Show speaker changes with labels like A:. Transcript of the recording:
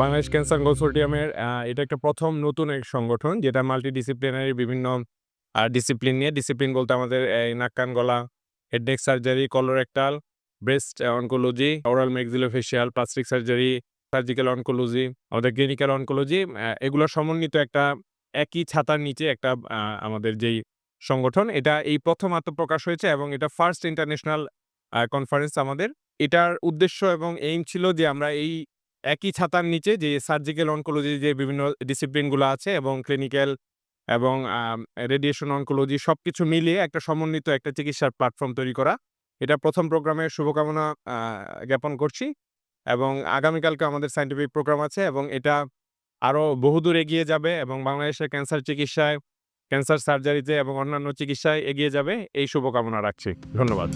A: Bangladesh cancer কনসোর্টিয়ামের এটা একটা প্রথম নতুন এক সংগঠন যেটা মাল্টিডিসিপ্লিনারি বিভিন্ন ডিসিপ্লিন নিয়ে। ডিসিপ্লিন বলতে আমাদের এই নাক, কান, গলা head neck surgery colorectal breast oncology oral maxillofacial plastic surgery surgical oncology আমাদের ক্লিনিক্যাল অনকোলজি এগুলো সমন্বিত একটা একই ছাতার নিচে একটা আমাদের যেই সংগঠন। এটা এই প্রথম আত্মপ্রকাশ হয়েছে এবং এটা ফার্স্ট ইন্টারন্যাশনাল কনফারেন্স আমাদের। এটার উদ্দেশ্য এবং এইম ছিল যে আমরা এই একই ছাতার নিচে যে সার্জিক্যাল অনকোলজি যে বিভিন্ন ডিসিপ্লিনগুলো আছে এবং ক্লিনিক্যাল এবং রেডিয়েশন অনকোলজি সব কিছু মিলিয়ে একটা সমন্বিত একটা চিকিৎসার প্ল্যাটফর্ম তৈরি করা। এটা প্রথম প্রোগ্রামের শুভকামনা জ্ঞাপন করছি এবং আগামীকালকে আমাদের সাইন্টিফিক প্রোগ্রাম আছে এবং এটা আরও বহুদূর এগিয়ে যাবে এবং বাংলাদেশের ক্যান্সার চিকিৎসায় ক্যান্সার সার্জারিতে এবং অন্যান্য চিকিৎসায় এগিয়ে যাবে। এই শুভকামনা রাখছি। ধন্যবাদ।